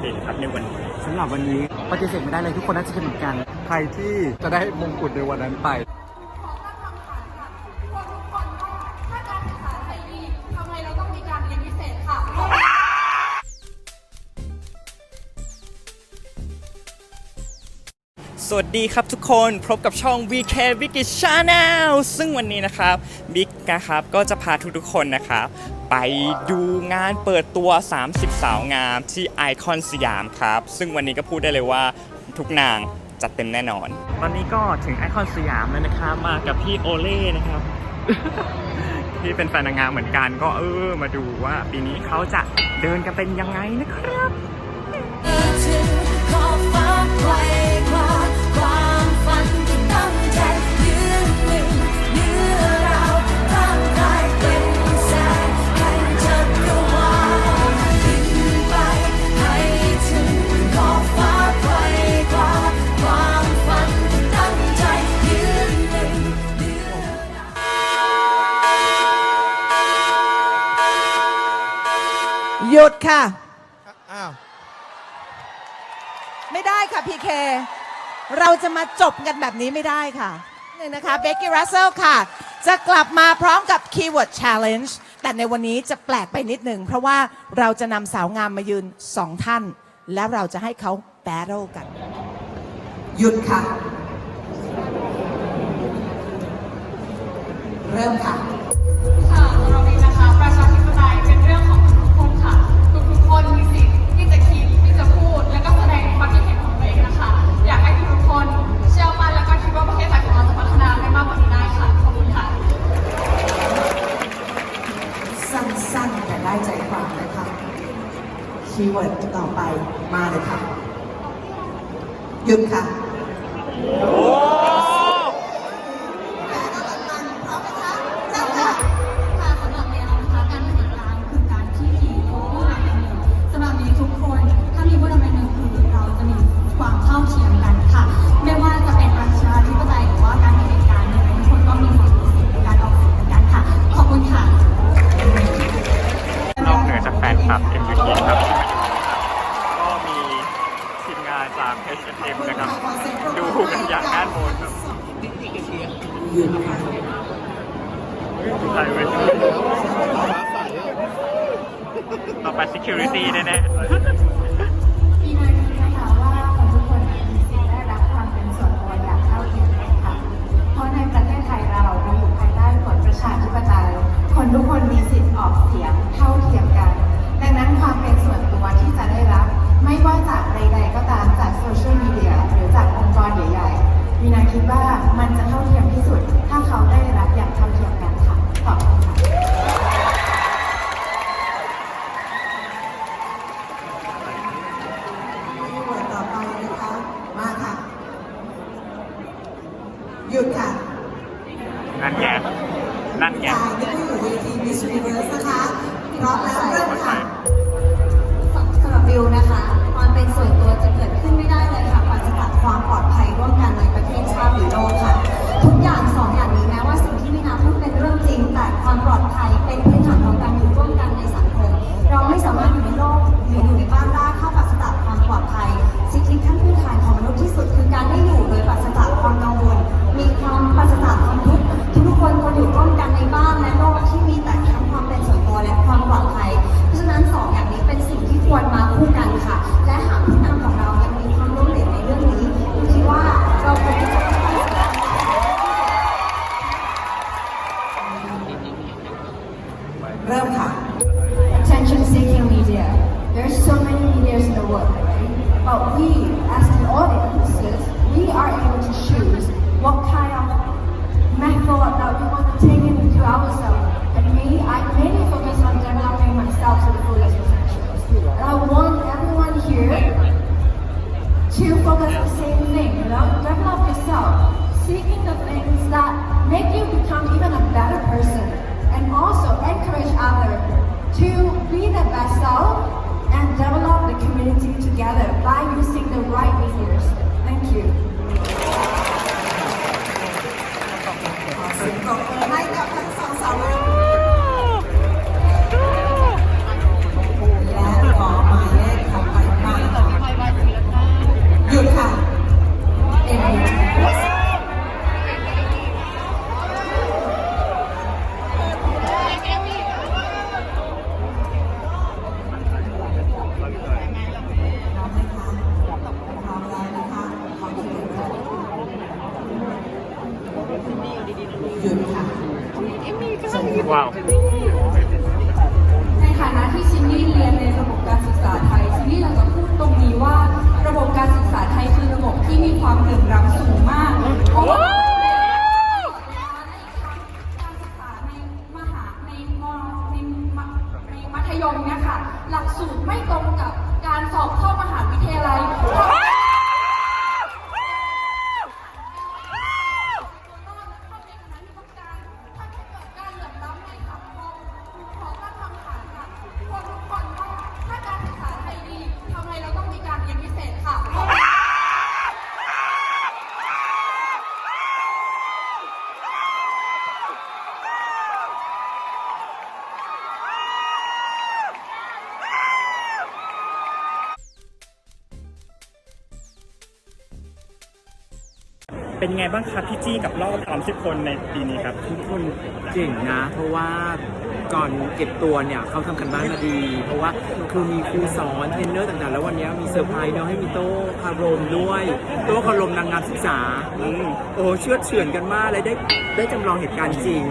เด่นครับในวันนี้สำหรับวันนี้ปฏิเสธไม่ได้เลยทุกคนน่าจะคิดเหมือนกัน ใครที่จะได้มงกุฎในวันนั้นไปถ้าการศึกษาไทยดีทำไมเราต้องมีการเรียนพิเศษค่ะสวัสดีครับทุกคนพบกับช่อง VK b i g Channel ซึ่งวันนี้นะครับบิ๊กนะครับก็จะพาทุกๆคนนะครับ ไปดูงานเปิดตัว 30 สาวงามที่ไอคอนสยามครับ ซึ่งวันนี้ก็พูดได้เลยว่าทุกนางจัดเต็มแน่นอน ตอนนี้ก็ถึงไอคอนสยามแล้วนะครับ มากับพี่โอเล่นะครับ ที่เป็นแฟนนางงามเหมือนกันก็เออมาดูว่าปีนี้เขาจะเดินกันเป็นยังไงนะครับ หยุดค่ะ อ้าว ไม่ได้ค่ะพีเค เราจะมาจบกันแบบนี้ไม่ได้ค่ะหนึ่งนะคะเบกกี้รัสเซลค่ะ จะกลับมาพร้อมกับ Keyword Challenge แต่ในวันนี้จะแปลกไปนิดหนึ่ง เพราะว่าเราจะนำสาวงามมายืนสองท่าน แล้วเราจะให้เขาแบทเทิลกัน หยุดค่ะ เริ่มค่ะค่ะ คีย์เวิร์ดต่อไปมาเลยค่ะ หยุดค่ะ ไป security แน่มีนายคิดนะคะว่าคนทุกคนมีสิทธิ์ได้รับความเป็นส่วนตัวอย่างเท่าเทียมกันค่ะ เพราะในประเทศไทยเราเราอยู่ภายใต้กฎประชาธิปไตย คนทุกคนมีสิทธิ์ออกเสียงเท่าเทียมกัน ดังนั้นความเป็นส่วนตัวที่จะได้รับ ไม่ว่าจากใด ๆ ก็ตามจากโซเชียลมีเดียหรือจากองค์กรใหญ่ๆวีนาคิดว่ามันจะเท่าเทียมที่สุด เป็นไงบ้างครับพี่จี้กับรอบ30คนในปีนี้ครับ ทุกคนเก่งนะ เพราะว่าก่อนเก็บตัวเนี่ยเขาทำกันบ้านมาดี เพราะว่าคือมีครูสอนเทรนเนอร์ต่างๆ แล้ววันนี้มีเซอร์ไพรส์เนาะให้มีโต๊ะคารมด้วย โต๊ะคารมนางงามศึกษาอืมโอ้เชื่อดเฉือนกันมากเลยได้ได้จำลองเหตุการณ์จริง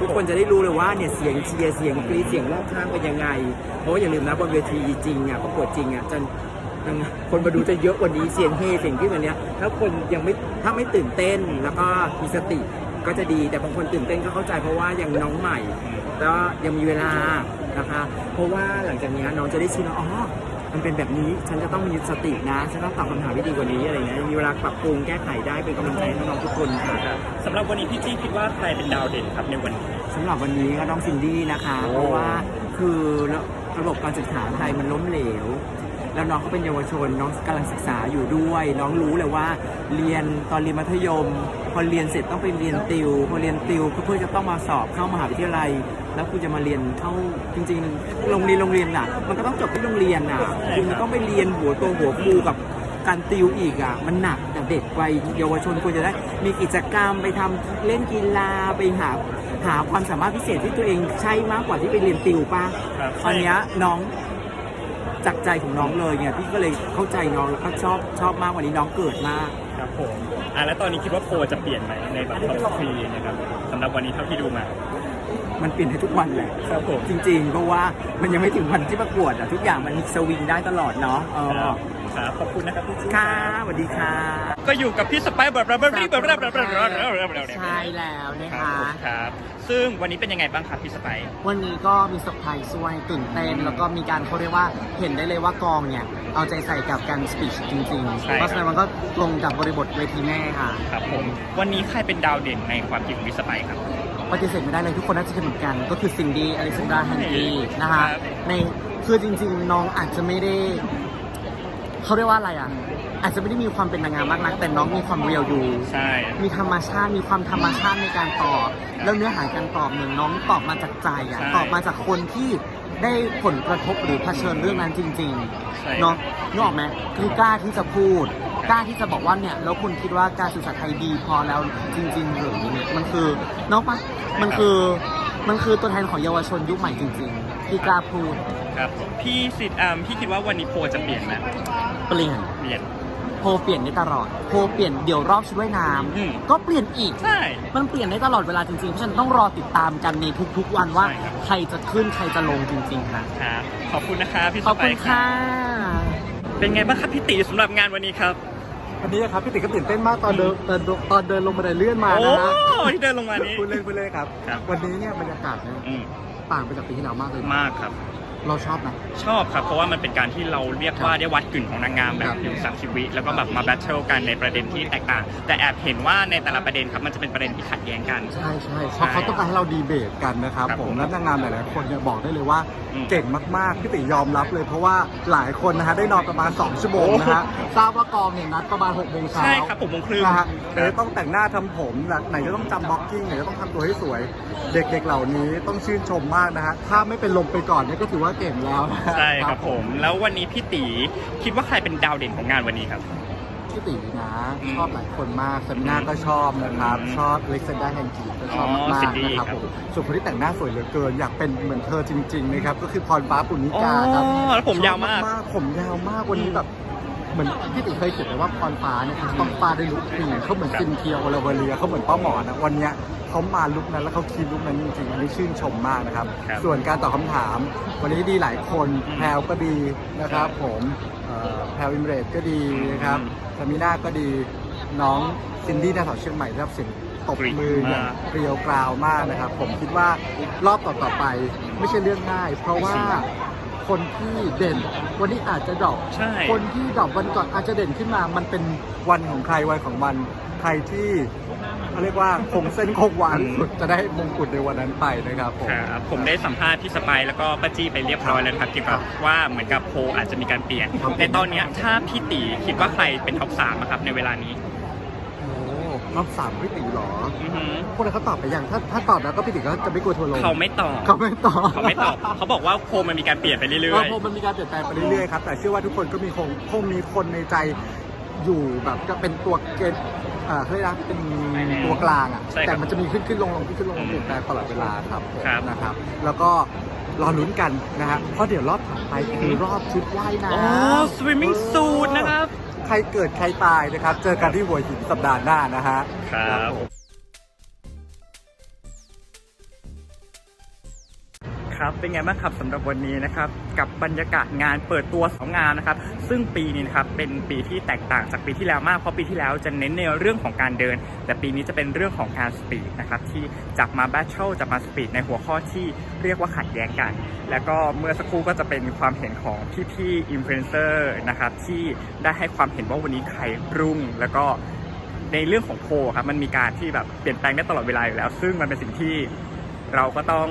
ทุกคนจะได้รู้เลยว่าเนี่ยเสียงเชียร์เสียงกรี๊ดเสียงรอบข้างเป็นยังไง เพราะว่าอย่าลืมนะบนเวทีจริงอะประกวดจริงอะจะคนมาดูจะเยอะกว่านี้เสียงเฮเสียงที่วันเนี้ยถ้าคนยังไม่ ถ้าไม่ตื่นเต้นแล้วก็มีสติก็จะดีแต่บางคนตื่นเต้นก็เข้าใจเพราะว่ายังน้องใหม่แล้วยังมีเวลานะคะ เพราะว่าหลังจากเนี้ยน้องจะได้ชินว่าอ๋อมันเป็นแบบนี้ฉันจะต้องมีสตินะฉันต้องตอบคำถามที่ดีกว่านี้อะไรเงี้ยมีเวลาปรับปรุงแก้ไขได้เป็นกำลังใจให้น้องๆทุกคนค่ะสำหรับวันนี้พี่จี้คิดว่าใครเป็นดาวเด่นครับในวันนี้สำหรับวันนี้ก็ต้องซินดี้นะคะโอ้เพราะว่าคือระบบการศึกษาไทยมันล้มเหลว แล้วน้องก็เป็นเยาวชน น้องกำลังศึกษาอยู่ด้วย น้องรู้เลยว่าเรียนตอนเรียนมัธยม พอเรียนเสร็จต้องไปเรียนติว พอเรียนติวก็เพื่อจะต้องมาสอบเข้ามหาวิทยาลัย แล้วคุณจะมาเรียนเข้าจริงๆโรงเรียนโรงเรียนน่ะ มันก็ต้องจบที่โรงเรียนน่ะคุณต้องไปเรียนหัวตัวหัวครูกับการติวอีกอะมันหนักแต่เด็กวัยเยาวชนควรจะได้มีกิจกรรมไปทำเล่นกีฬาไปหาหาความสามารถพิเศษที่ตัวเองใช่มากกว่าที่ไปเรียนติวป่ะครับตอนเนี้ยน้อง จากใจของน้องเลยเนี่ยพี่ก็เลยเข้าใจน้องแล้วก็ชอบชอบมากวันนี้น้องเกิดมาก ครับผมอะแล้วตอนนี้คิดว่าโพลจะเปลี่ยนไหมในแบบท็อปทรีนะครับสำหรับวันนี้เท่าที่ดูมา มันเปลี่ยนให้ทุกวันแหละครับผม จริงๆ เพราะว่ามันยังไม่ถึงวันที่ประกวดอะทุกอย่างมันมีสวิงได้ตลอดเนาะเออครับขอบคุณนะครับพี่จี้ค่ะสวัสดีค่ะ ก็อยู่กับพี่สไปร์แบบแบบแบบแบบแบบแบบแบบแบบใช่แล้วนะครัคะบผมครับ ซึ่งวันนี้เป็นยังไงบ้างครับพี่สไปร์วันนี้ก็มีเซอร์ไพรส์ด้วยตื่นเต้น แล้วก็มีการเขาเรียกว่าเห็นได้เลยว่ากองเนี่ย เอาใจใส่กับการสปีชจริงๆใช่เพราะฉะนั้นมันก็ลงกับบริบทเวทีแม่ค่ะ ครับผม วันนี้ใครเป็นดาวเด่นในความคิดของพี่สไปร์ครับ ปฏิเสธไม่ได้เลยทุกคนน่าจะคิดเหมือนกัน ก็คือซินดี้อลิซันดราฮันดีนะคะครับในคือจริง ๆ น้องอาจจะไม่ได้เขาเรียกว่าอะไรอะ อาจจะไม่ได้มีความเป็นนางงามมากนัก แต่น้องมีความเรียวอยู่ ใช่ มีธรรมชาติมีความธรรมชาติในการตอบ แล้วเนื้อหาการตอบเนี่ยน้องตอบมาจากใจอะใช่ตอบมาจากคนที่ได้ผลกระทบหรือเผชิญเรื่องนั้นจริงใช่ ๆเนาะนึกออกไหมคือกล้าที่จะพูดกล้าที่จะบอกว่าเนี่ยแล้วคุณคิดว่าการศึกษาไทยดีพอแล้วจริงๆหรือเนี่ยมันคือเนาะปะมันคือมันคือตัวแทนของเยาวชนยุคใหม่จริงๆที่กล้าพูดครับผมพี่สิทธิ์อ่าพี่คิดว่าวันนี้โพลจะเปลี่ยนไหมเปลี่ยน เปลี่ยน โพลเปลี่ยนได้ตลอดโพลเปลี่ยนเดี๋ยวรอบชุดว่ายน้อืมำก็เปลี่ยนอีก ใช่ มันเปลี่ยนได้ตลอดเวลาจริงๆ เพราะฉะนั้นต้องรอติดตามกันในทุกๆวันว่า ใช่ครับ ใครจะขึ้นใครจะลงจริงๆค่ะครับ ขอบคุณนะครับพี่สขอบไปคุณร์ค่ะ เป็นไงบ้างครับพี่ตีสำหรับงานวันนี้ครับวันนี้นะครับพี่ติ๋กก็ตื่นเต้นมากตอนเดินตอนตอนเดินลงบันไดเลื่อนมาโอ้นะฮะที่เดินลงมานี้พูดเล่นพูดเล่นครับ ครับ วันนี้เนี่ยบรรยากาศเนี่ยอืมต่างไปจากปีที่แล้วมากเลยมากครับ เราชอบนะ ชอบครับ เพราะว่ามันเป็นการที่เราเรียกว่าได้วัดกึ่นของนางงามแบครับบผิวสัมชีวิตแล้วก็แบบมาแบทเทิลกันในประเด็นที่แตกต่าง แต่แอบเห็นว่าในแต่ละประเด็นครับมันจะเป็นประเด็นที่ขัดแย้งกัน ใช่ใช่เพราะเขาต้องการให้เราดีเบตกันนะครับครับผผมมและนางงามหลายๆคนเนี่ยบอกได้เลยว่าอืมเก่งมากๆพี่ติ๋ยอมรับเลยเพราะว่าหลายคนนะฮะได้นอนประมาณ 2 ชั่วโมงนะฮะทราบว่ากองเนี่ยนัดประมาณ6โมงเช้าใช่ครับผมโมงครึ่งนะฮะไหนจะต้องแต่งหน้าทำผมไหนจะต้องจำบล็อกกิ้งไหนจะต้องทำตัวให้สวย เด็กๆเหล่านี้ต้องชื่นชมมากนะฮะถ้าไม่เป็นลมไปก่อนเนี่ยก็ถือว่าเก่งแล้วนะฮะใช่ครับผม แล้ววันนี้พี่ตีคิดว่าใครเป็นดาวเด่นของงานวันนี้ครับพี่ตีนะอืมชอบหลายคนมากเซมิน่าก็ชอบนะครับอืมชอบเล็กเซนด้าแฮนจีก็ชอบอ๋อมากซินดี้ๆนะครับครับผมส่วนคนที่แต่งหน้าสวยเหลือเกิน อยากเป็นเหมือนเธอจริง ๆ นะครับ ก็คือพรฟ้าปุณณิอ๋อกาครับแล้วผมยาวมากชอบผมยาวมากวันนี้แบบ เหมือนพี่ติเคยเขียนไว้ว่าพรฟ้าเนี่ยเขาต้องฟาดด้วยลุคปีเขาเหมือนซินเทียโอลาเวเลียเขาเหมือนป้าหมอนะวันเนี้ยเขามาลุคนั้นแล้วเขาคีบลุคนั้นจริงๆอันนี้ชื่นชมมากนะครับ ครับ ส่วนการตอบคำถาม วันนี้ดีหลายคนอืมแพลวก็ดีนะครับ ผมเอ่อแพลวอิมเรตก็ดีนะครับอืมสามิน่าก็ดีน้องซินดี้นาสาวเชียงใหม่ได้รับเสียงตบมืออย่างมากเกรียวกราวมากนะครับ ผมคิดว่ารอบต่อๆไปไม่ใช่เรื่องง่าย เพราะว่า คนที่เด่น วันนี้อาจจะดรอปใช่ คนที่ดรอปวันก่อนอาจจะเด่นขึ้นมา มันเป็นวันของใครวันของมัน ใครที่เขาเรียกว่าคงเส้นคงวาสุดจะได้มงกุฎในวันนั้นไปนะครับผม ครับผมได้สัมภาษณ์พี่สไปร์แล้วก็ป้าจี้ไปเรียบร้อยแล้วนะครับเกี่ยวกับว่าเหมือนกับโพลอาจจะมีการเปลี่ยน ครับ ในตอนเนี้ยถ้าพี่ตีคิดว่าใครเป็นท็อปสามอะครับในเวลานี้โอ้ รอบสามพี่ติ๋วเหรอ อือหือพวกนั้นเขาตอบไปยังถ้าถ้าตอบแล้วก็พี่ติ๋วก็จะไม่กลัวทัวร์ลงเขาไม่ตอบเขาไม่ตอบเขาไม่ตอบเขาบอกว่าโพลมันมีการเปลี่ยนไปเรื่เอออยพอมันมีการเปลี่ยนแปลงไปเรื่อยๆครับแต่เชื่อว่าทุกคนก็มีคงคงมีคนในใจอยู่แบบก็เป็นตัวเกณฑ์เอ่อเขาเรียกนะเป็นตัวกลางอะใช่ครับแต่มันจะมีขึ้นขึ้นลงลงขึ้นขึ้นลงลงเปลี่ยนแปลงตลอดเวลาครับผมครับนะครับ แล้วก็รอลุ้นกันนะฮะเพราะเดี๋ยวรอบถัดไปคือรอบชุดว่ายๆน้ำอ๋อ swimming suit นะครับ ใครเกิดใครตายนะครับ เจอกันที่หัวหินสัปดาห์หน้านะฮะ ครับ ครับ เป็นไงบ้างครับสำหรับวันนี้นะครับ กับบรรยากาศงานเปิดตัวสองงานนะครับ ซึ่งปีนี้นะครับเป็นปีที่แตกต่างจากปีที่แล้วมาก เพราะปีที่แล้วจะเน้นในเรื่องของการเดิน แต่ปีนี้จะเป็นเรื่องของการสปีดนะครับที่จับมาแบทเทิลจับมาสปีดในหัวข้อที่เรียกว่าขัดแย้งกัน แล้วก็เมื่อสักครู่ก็จะเป็นความเห็นของพี่ๆอินฟลูเอนเซอร์นะครับที่ได้ให้ความเห็นว่าวันนี้ใครรุ่งแล้วก็ในเรื่องของโพครับมันมีการที่แบบเปลี่ยนแปลงได้ตลอดเวลาอยู่แล้ว ซึ่งมันเป็นสิ่งที่เราก็ต้อง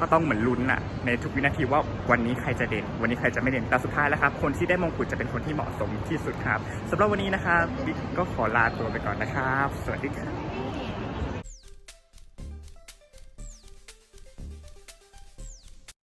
ก็ต้องเหมือนลุ้นอะในทุกวินาทีว่าวันนี้ใครจะเด่น วันนี้ใครจะไม่เด่นแต่สุดท้ายแล้วครับ คนที่ได้มงกุฎจะเป็นคนที่เหมาะสมที่สุดครับสำหรับวันนี้นะครับบิ๊กก็ขอลาตัวไปก่อนนะครับ สวัสดีครับ